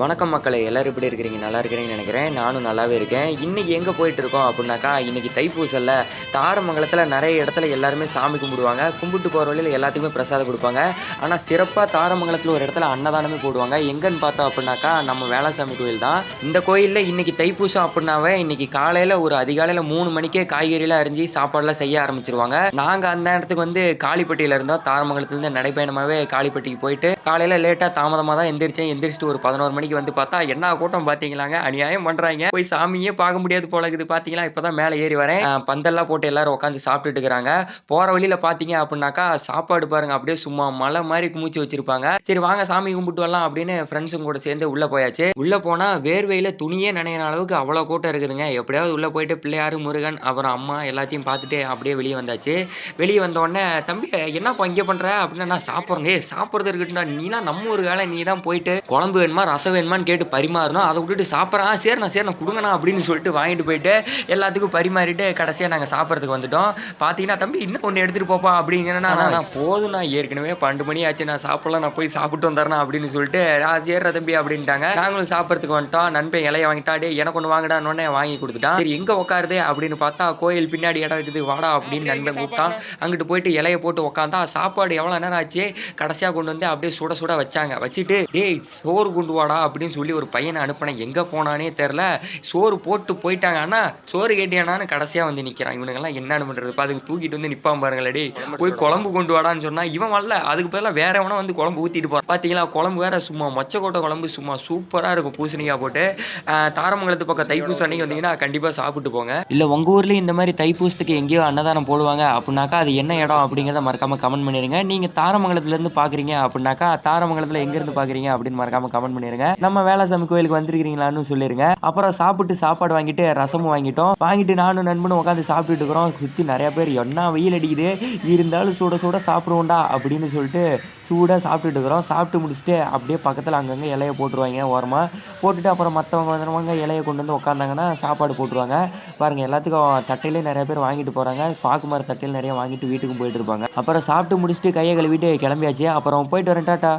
வணக்கம் மக்களை எல்லோரும் எப்படி இருக்கிறீங்க? நல்லா இருக்கிறீங்கன்னு நினைக்கிறேன். நானும் நல்லாவே இருக்கேன். இன்றைக்கி எங்கே போயிட்டு இருக்கோம் அப்படின்னாக்கா இன்றைக்கி தைப்பூசல்ல தாரமங்கலத்தில் நிறைய இடத்துல எல்லாருமே சாமி கும்பிடுவாங்க. கும்பிட்டு போகிற வழியில் எல்லாத்துக்குமே பிரசாதம் கொடுப்பாங்க. ஆனால் சிறப்பாக தாரமங்கலத்தில் ஒரு இடத்துல அன்னதானமே போடுவாங்க. எங்கேன்னு பார்த்தோம் அப்படின்னாக்கா நம்ம வேளாசாமி கோயில் தான். இந்த கோயிலில் இன்றைக்கி தைப்பூசம் அப்படின்னாவே இன்றைக்கி காலையில் ஒரு அதிகாலையில் மூணு மணிக்கே காய்கறிலாம் அரிஞ்சு சாப்பாடெல்லாம் செய்ய ஆரம்பிச்சிருவாங்க. நாங்கள் அந்த இடத்துக்கு வந்து காளிப்பட்டியில் இருந்தோம். தாரமங்கலத்துலேருந்து நடைப்பயணமாகவே காளிப்பட்டிக்கு போயிட்டு காலையில் லேட்டாக தாமதமாக தான் எந்திரிச்சேன். எந்திரிச்சிட்டு ஒரு பதினோரு மணி அன்னைக்கு வந்து பார்த்தா என்ன கூட்டம் பார்த்தீங்களாங்க? அநியாயம் பண்ணுறாங்க போய் சாமியே பார்க்க முடியாது போல இருக்குது. பார்த்தீங்களா? இப்போ தான் மேலே ஏறி வரேன். பந்தல்லாம் போட்டு எல்லாரும் உட்காந்து சாப்பிட்டுட்டு இருக்கிறாங்க. போகிற வழியில் பார்த்தீங்க அப்படின்னாக்கா சாப்பாடு பாருங்க அப்படியே சும்மா மலை மாதிரி குமிச்சு வச்சிருப்பாங்க. சரி வாங்க சாமி கும்பிட்டு வரலாம் அப்படின்னு ஃப்ரெண்ட்ஸுங்க கூட சேர்ந்து உள்ளே போயாச்சு. உள்ளே போனால் வேர்வையில் துணியே நினைக்கிற அளவுக்கு அவ்வளோ கூட்டம் இருக்குதுங்க. எப்படியாவது உள்ளே போயிட்டு பிள்ளையாரு முருகன் அப்புறம் அம்மா எல்லாத்தையும் பார்த்துட்டு அப்படியே வெளியே வந்தாச்சு. வெளியே வந்த உடனே தம்பி என்னப்பா இங்கே பண்ணுற அப்படின்னா நான் சாப்பிட்றேன். சாப்பிட்றது இருக்கட்டும் நீலாம் நம்ம ஒரு வேலை நீ தான் போயிட்டு குழம்பு வேணுமா ரசம் வேணுமான்னு கேட்டு பரிமாறணும். அதை விட்டுட்டு சாப்பிட்றான் சரிண்ணா சரிண்ணா கொடுங்கண்ணா அப்படின்னு சொல்லிட்டு வாங்கிட்டு போயிட்டு எல்லாத்துக்கும் பரிமாறிட்டு கடைசியாக நாங்கள் சாப்பிட்றதுக்கு வந்துட்டோம். பார்த்தீங்கன்னா தம்பி இன்னும் ஒன்று எடுத்துகிட்டு போப்பா அப்படிங்கிறேன்னா நான் போதும் நான் ஏற்கனவே பன்னெண்டு மணி ஆச்சு. நான் சாப்பிடலாம் நான் போய் சாப்பிட்டு வந்துடுறேன் அப்படின்னு சொல்லிட்டு நான் சேர்ற தம்பி அப்படின்ட்டாங்க. நாங்களும் சாப்பிட்றதுக்கு வந்துட்டோம். நண்பன் இலைய வாங்கிட்டா டே எனக்கு ஒன்று வாங்கிடான்னு வாங்கி கொடுத்துட்டான். சரி எங்கே உட்காருது அப்படின்னு பார்த்தா கோயில் பின்னாடி இடம் இருக்குது. வாடா அப்படின்னு நண்பன் கூப்பிட்டான். அங்கிட்டு போயிட்டு இலைய போட்டு உட்காந்தா சாப்பாடு எவ்வளோ நேரம் ஆச்சு? கடைசியாக கொண்டு வந்து அப்படியே சுட சுட வச்சாங்க. வச்சுட்டு டேய் சோறு கொண்டு வாடா அப்படின்னு சொல்லி ஒரு பையனை அனுப்பினேன் எங்கே போனானே தெரில. சோறு போட்டு போயிட்டாங்க. அண்ணா சோறு கேட்டியானான்னு கடைசியாக வந்து நிற்கிறான் இவனுங்கெல்லாம் என்னன்னு பண்ணுறது இப்போ அதுக்கு தூக்கிட்டு வந்து நிற்பான் பாருங்களே டேய் போய் குழம்பு கொண்டு வாடான்னு சொன்னா இவன் வரல. அதுக்கு பதிலாக வேற எவனா வந்து குழம்பு ஊற்றிட்டு போகிறான் பார்த்தீங்களா குழம்பு வேற சும்மா மொச்சக்கோட்டை குழம்பு சும்மா சூப்பராக இருக்கும். பூசணிக்காய் போட்டு. தாரமங்கலத்து பக்கம் தைப்பூசம் அன்னைக்கு வந்தீங்கன்னா கண்டிப்பாக சாப்பிட்டு போங்க. இல்லை உங்கள் ஊர்லேயும் இந்த மாதிரி தைப்பூசத்துக்கு எங்கேயோ அன்னதானம் போடுவாங்க. அப்படின்னாக்கா அது என்ன இடம் அப்படிங்கிறத மறக்காம கமெண்ட் பண்ணிடுங்க நீங்கள் தாரமங்கலத்துலேருந்து பார்க்குறீங்க அப்படின்னாக்கா தாரமங்கலத்தில் எங்கேருந்து பார்க்குறீங்க அப்படின்னு மறக்காம கமெண்ட் பண்ணிடுங்க நம்ம வேளாசாமி கோயிலுக்கு வந்திருக்கிறீங்களான்னு சொல்லிருங்க. அப்புறம் சாப்பிட்டு சாப்பாடு வாங்கிட்டு ரசமும் வாங்கிட்டோம். வாங்கிட்டு நானும் நண்பனும் உட்காந்து சாப்பிட்டுட்டு இருக்கிறோம். சுற்றி நிறைய பேர் என்ன வெயில் அடிக்குது? இருந்தாலும் சுட சுட சாப்பிடுவோம்டா அப்படின்னு சொல்லிட்டு சூடாக சாப்பிட்டுட்டு இருக்கிறோம். சாப்பிட்டு முடிச்சுட்டு அப்படியே பக்கத்தில் அங்கங்கே இலையை போட்டுருவாங்க ஓரமாக போட்டுட்டு அப்புறம் மற்றவங்க வந்தவங்க இலையை கொண்டு வந்து உட்காந்தாங்கன்னா சாப்பாடு போட்டுருவாங்க. பாருங்கள் எல்லாத்துக்கும் தட்டையிலே நிறைய பேர் வாங்கிட்டு போகிறாங்க பாக்கு மர தட்டையில் நிறைய வாங்கிட்டு வீட்டுக்கும் போயிட்டு இருப்பாங்க. அப்புறம் சாப்பிட்டு முடிச்சுட்டு கையை கழுவிட்டு கிளம்பியாச்சு. அப்புறம் போயிட்டு வரேன் டாட்டா